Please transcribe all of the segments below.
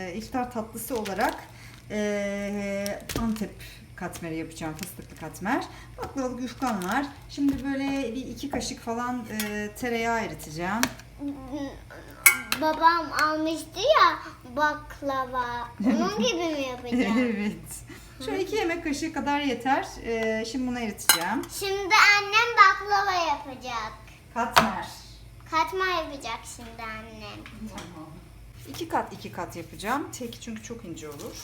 Ee, İftar tatlısı olarak ee, Antep katmeri yapacağım. Fıstıklı katmer. Baklavalık yufkam var. Şimdi böyle bir iki kaşık falan ee, tereyağı eriteceğim. Babam almıştı ya baklava. Onun gibi mi yapacağım? evet. Şöyle iki yemek kaşığı kadar yeter. Ee, şimdi bunu eriteceğim. Şimdi annem baklava yapacak. Katmer. Katmer yapacak şimdi annem. Tamam. İki kat iki kat yapacağım. Tek çünkü çok ince olur.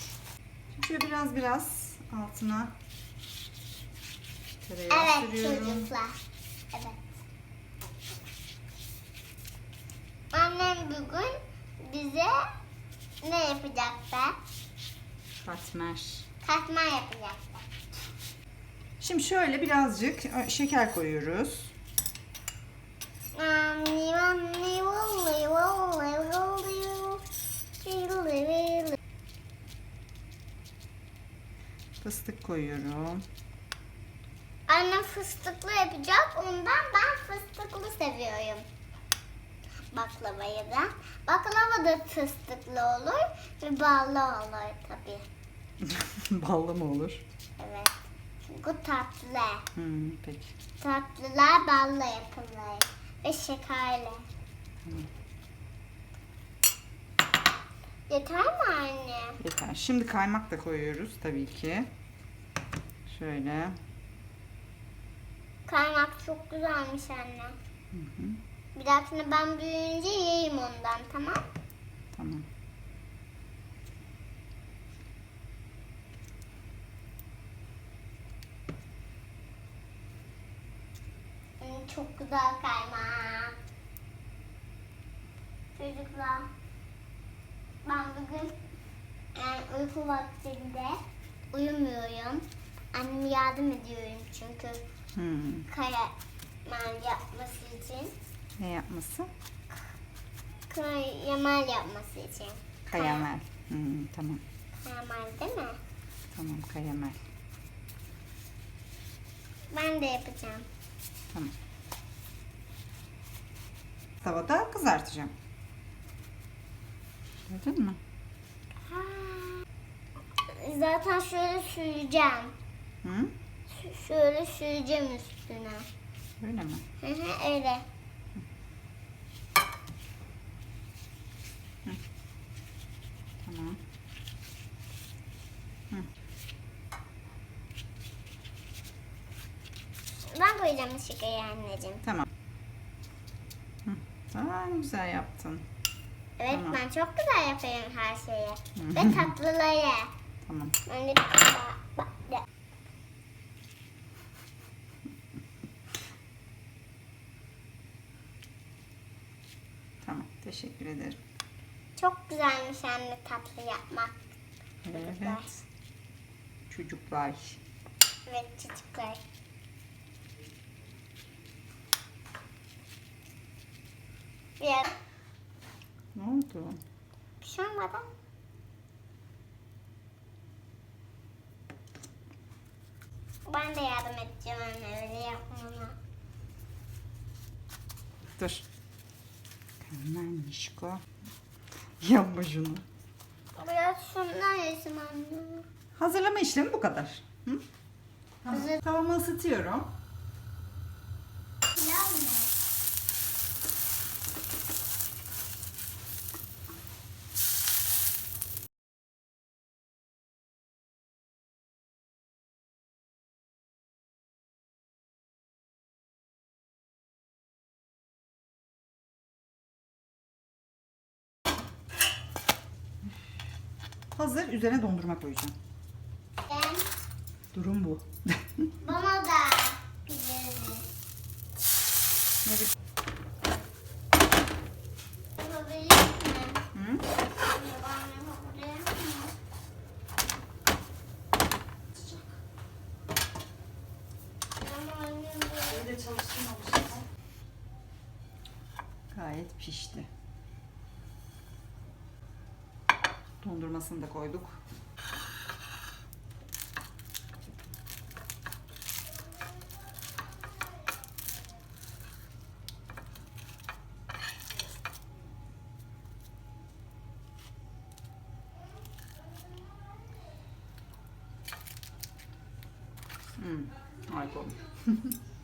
Şimdi şöyle biraz biraz altına tereyağı Evet sürüyorum. çocuklar. Evet. Annem bugün bize ne yapacaktı? Katmer. Katmer yapacaktı. Şimdi şöyle birazcık şeker koyuyoruz. Fıstık koyuyorum. Annem fıstıklı yapacak. Ondan ben fıstıklı seviyorum. Baklavayı da. Baklava da fıstıklı olur ve ballı olur tabii. Ballı mı olur? Evet. Çünkü tatlı. Hmm, peki. Tatlılar balla yapılır. Ve şekerle. Yeter mi anne? Yeter. Şimdi kaymak da koyuyoruz tabii ki. Şöyle. Kaymak çok güzelmiş anne. Bir dahakine ben büyüyünce yiyeyim ondan tamam Tamam. Çok güzel kaymak. Çocuklar. Ben bugün yani uyku vaktinde uyumuyorum. Anneme yardım ediyorum çünkü Hmm. kayamel yapması için. Ne yapması? Kayamel yapması için. Kayamel. Hmm, tamam. Kayamel değil mi? Tamam kayamel. Ben de yapacağım. Tamam. Tavada kızartacağım. Gördün mü? Ha. Zaten şöyle süreceğim. Hı? Ş- Şöyle süreceğim üstüne. Öyle mi? Hı hı öyle. Tamam. Ben koyacağım şekeri anneciğim. Tamam. Hı. Aa, güzel yaptın. Evet Tamam. ben çok güzel yapıyorum her şeyi. Ve tatlıları. Tamam. Ben de bak, de. Tamam. Teşekkür ederim. Çok güzelmiş anne tatlı yapmak. Evet. Çocuklar. Evet çocuklar. Biraz Ne oldu? bir şey olmadı. Ben de yardım edeceğim anne öyle yapmama. Dur. Hemen Nişko. Yapma şunu. Biraz şundan yesim anne. Hazırlama işlemi bu kadar. Hı? Tamam. Hazır. Tavamı ısıtıyorum. Pilav mı? Hazır. Üzerine dondurma koyacağım. Ben Durum bu. bana da pidesi. Ne bir- Yapabilir mi? Hı? Ben yapabilir miyim? Ama annem böyle- Gayet pişti. Dondurmasını da koyduk. Hmm, harika olmuş.